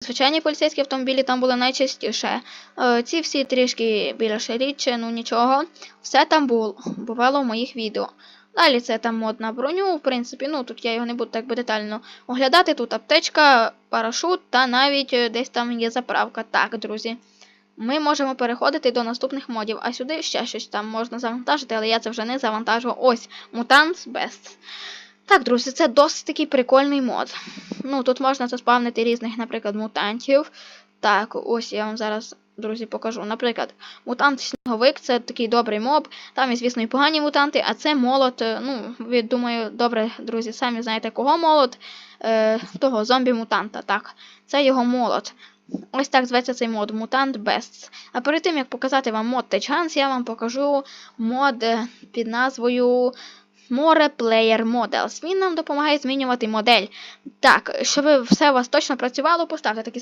Звичайні поліцейські автомобілі там були найчастіше. Е, ці всі трішки більше рідше, ну нічого. Все там було, бувало в моїх відео. Далі це там мод на броню, в принципі, ну тут я його не буду так би детально оглядати. Тут аптечка, парашут та навіть е, десь там є заправка. Так, друзі. Ми можемо переходити до наступних модів, а сюди ще щось там можна завантажити, але я це вже не завантажу. Ось, Mutants Best. Так, друзі, це досить такий прикольний мод. Ну, тут можна заспавнити різних, наприклад, мутантів. Так, ось я вам зараз, друзі, покажу. Наприклад, мутант Сніговик це такий добрий моб. Там звісно, і погані мутанти, а це молот. е, Ну, ви думаю, добре, друзі, самі знаєте, кого молот? Е, того зомбі-мутанта. Так, це його молот. Ось так зветься цей мод Mutant Bests. А перед тим як показати вам мод Techance, я вам покажу мод е, під назвою More Player Models. Він нам допомагає змінювати модель. Так, щоб все у вас точно працювало, поставте такий